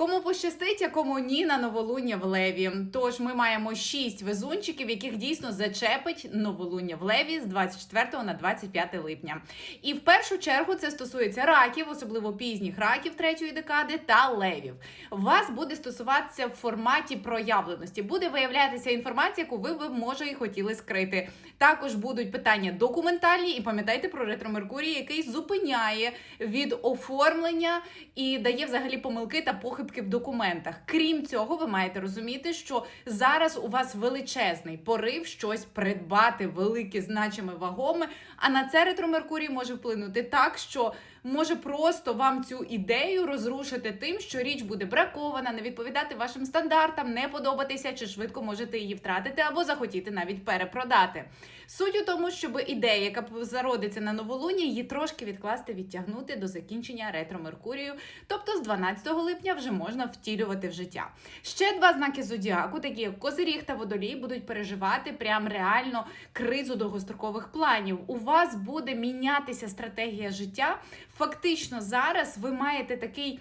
Кому пощастить, а кому ні на новолуння в леві. Тож ми маємо шість везунчиків, яких дійсно зачепить новолуння в леві з 24 на 25 липня. І в першу чергу це стосується раків, особливо пізніх раків третьої декади та левів. Вас буде стосуватися в форматі проявленості. Буде виявлятися інформація, яку ви б може і хотіли скрити. Також будуть питання документальні, і пам'ятайте про ретро Меркурій, який зупиняє від оформлення і дає взагалі помилки та похибки в документах. Крім цього, ви маєте розуміти, що зараз у вас величезний порив щось придбати, велике, значими вагоми. А на це ретро Меркурій може вплинути так, що може просто вам цю ідею розрушити тим, що річ буде бракована, не відповідати вашим стандартам, не подобатися, чи швидко можете її втратити або захотіти навіть перепродати. Суть у тому, щоб ідея, яка зародиться на новолунні, її трошки відкласти, відтягнути до закінчення ретро Меркурію. Тобто з 12 липня вже можна втілювати в життя. Ще два знаки зодіаку, такі як Козиріг та Водолій, будуть переживати прям реально кризу довгострокових планів. У вас буде мінятися стратегія життя. Фактично, зараз ви маєте такий.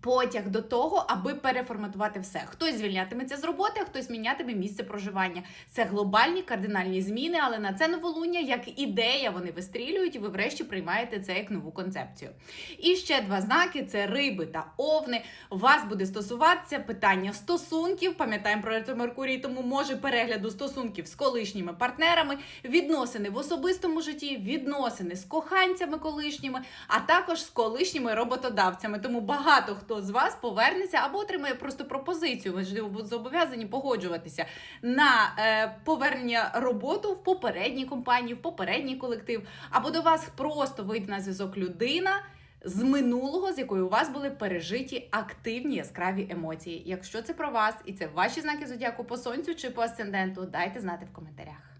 Потяг до того, аби переформатувати все. Хтось звільнятиметься з роботи, а хтось мінятиме місце проживання. Це глобальні кардинальні зміни, але на це новолуння як ідея вони вистрілюють, і ви врешті приймаєте це як нову концепцію. І ще два знаки: це риби та овни. Вас буде стосуватися питання стосунків. Пам'ятаємо про Ретро Меркурій, тому може перегляду стосунків з колишніми партнерами, відносини в особистому житті, відносини з коханцями колишніми, а також з колишніми роботодавцями. Тому багато хто з вас повернеться або отримає просто пропозицію. Ви ж зобов'язані погоджуватися на е, повернення роботу в попередній компанії, в попередній колектив, або до вас просто вийде на зв'язок людина. З минулого, з якою у вас були пережиті активні яскраві емоції. Якщо це про вас і це ваші знаки зодіаку по сонцю чи по асценденту, дайте знати в коментарях.